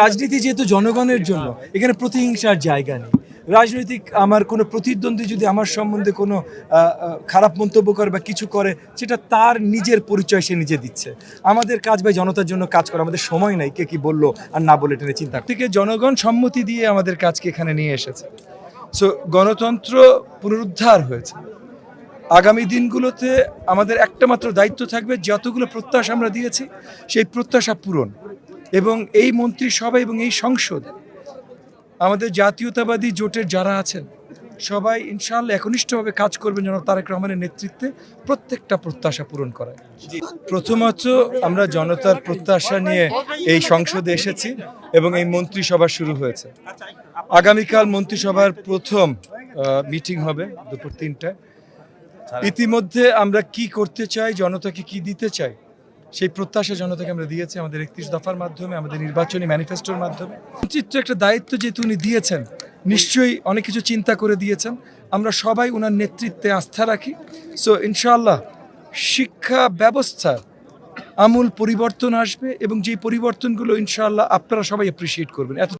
রাজনীতি যেহেতু জনগণের জন্য, এখানে প্রতিহিংসার জায়গা নেই। রাজনৈতিক আমার কোনো প্রতিদ্বন্দ্বী যদি আমার সম্বন্ধে কোনো খারাপ মন্তব্য করে বা কিছু করে, সেটা তার নিজের পরিচয় সে নিজে দিচ্ছে। আমাদের কাজ ভাই জনতার জন্য কাজ করা, আমাদের সময় নাই, কে কি বলল আর না বলে এটা চিন্তা থেকে জনগণ সম্মতি দিয়ে আমাদের কাজকে এখানে নিয়ে এসেছে। সো গণতন্ত্র পুনরুদ্ধার হয়েছে। আগামী দিনগুলোতে আমাদের একটা মাত্র দায়িত্ব থাকবে, যতগুলো প্রত্যাশা আমরা দিয়েছি, সেই প্রত্যাশা পূরণ। এবং এই মন্ত্রিসভা এবং এই সংসদ, আমাদের জাতীয়তাবাদী জোটের যারা আছেন, সবাই ইনশাআল্লাহ একনিষ্ঠভাবে কাজ করবেন যেন তারেক রহমানের নেতৃত্বে প্রত্যেকটা প্রত্যাশা পূরণ করায়। প্রথমত আমরা জনতার প্রত্যাশা নিয়ে এই সংসদে এসেছি এবং এই মন্ত্রিসভা শুরু হয়েছে। আগামীকাল মন্ত্রিসভার প্রথম মিটিং হবে দুপুর তিনটায়। ইতিমধ্যে আমরা কি করতে চাই, জনতাকে কি দিতে চাই সেই প্রত্যাশা জনতাকে আমরা দিয়েছি আমাদের একত্রিশ দফার মাধ্যমে, আমাদের নির্বাচনী ম্যানিফেস্টোর মাধ্যমে। চিত্র একটা দায়িত্ব যেহেতু উনি দিয়েছেন, নিশ্চয়ই অনেক কিছু চিন্তা করে দিয়েছেন। আমরা সবাই ওনার নেতৃত্বে আস্থা রাখি। সো ইনশাল্লাহ শিক্ষা ব্যবস্থা আমূল পরিবর্তন আসবে এবং যে পরিবর্তনগুলো ইনশাআল্লাহ আপনারা সবাই অ্যাপ্রিসিয়েট করবেন। এত